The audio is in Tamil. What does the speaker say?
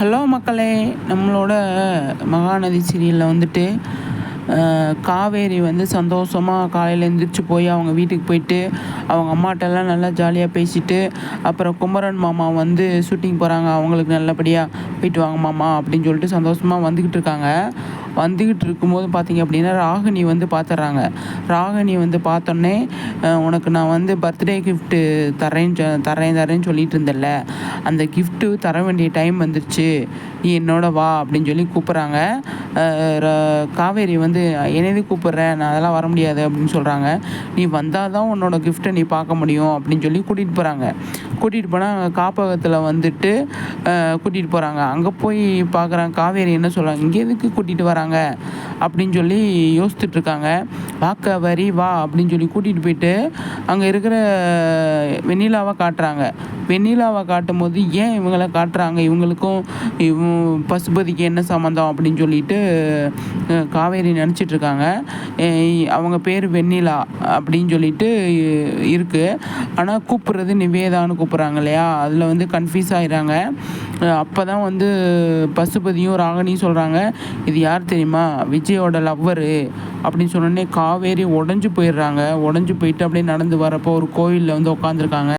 ஹலோ மக்களே நம்மளோட மகாநதி சீரியலில் வந்துட்டு காவேரி வந்து சந்தோஷமாக காலையில் எழுந்திரிச்சு போய் அவங்க வீட்டுக்கு போயிட்டு அவங்க அம்மாட்டெல்லாம் நல்லா ஜாலியாக பேசிட்டு அப்புறம் குமரன் மாமா வந்து ஷூட்டிங் போகிறாங்க அவங்களுக்கு நல்லபடியாக போயிட்டு வாங்க மாமா அப்படின்னு சொல்லிட்டு சந்தோஷமாக வந்துக்கிட்டு இருக்காங்க. வந்துக்கிட்டு இருக்கும்போது பார்த்தீங்க அப்படின்னா ராகினி வந்து பார்த்துட்றாங்க ராகினி வந்து பார்த்தோன்னே உனக்கு நான் வந்து பர்த்டே கிஃப்ட்டு தரேன்னு தரேன் தரேன்னு சொல்லிட்டு இருந்தேன்ல. அந்த கிஃப்ட்டு தர வேண்டிய டைம் வந்துருச்சு. நீ என்னோட வா அப்படின்னு சொல்லி கூப்பிட்றாங்க. காவேரி வந்து என்னது கூப்பிட்றேன் நான் அதெல்லாம் வர முடியாது அப்படின்னு சொல்கிறாங்க நீ வந்தால் தான் உன்னோட கிஃப்ட்டை நீ பார்க்க முடியும் அப்படின்னு சொல்லி கூட்டிகிட்டு போகிறாங்க கூட்டிகிட்டு போனால் காப்பகத்தில் வந்துட்டு கூட்டிகிட்டு போகிறாங்க அங்கே போய் பார்க்குறாங்க காவேரி என்ன சொல்கிறாங்க இங்கே எதுக்கு கூட்டிகிட்டு வராங்க? அப்படின்னு சொல்லி யோசிச்சுட்ருக்காங்க வாக்க வரி வா அப்படின்னு சொல்லி கூட்டிகிட்டு போயிட்டு அங்கே இருக்கிற வெண்ணிலாவை காட்டுறாங்க. வெண்ணிலாவை காட்டும் போது ஏன் இவங்களை காட்டுறாங்க? இவங்களுக்கும் இவ பசுபதிக்கு என்ன சம்மந்தம் அப்படின்னு சொல்லிட்டு காவேரி நினச்சிட்ருக்காங்க அவங்க பேர் வெண்ணிலா அப்படின்னு சொல்லிட்டு இருக்குது ஆனால் கூப்பிட்றது நிவேதான்னு கூப்பிட்றாங்க இல்லையா? அதில் வந்து கன்ஃபியூஸ் ஆகிடுறாங்க அப்போ தான் வந்து பசுபதியும் ராகனியும் சொல்கிறாங்க இது யார் தெரியுமா? விஜயோட லவ்வரு அப்படின்னு சொன்னோடனே காவேரி உடஞ்சி போயிடுறாங்க. உடஞ்சி போயிட்டு அப்படியே நடந்து வரப்போ ஒரு கோவிலில் வந்து உட்காந்துருக்காங்க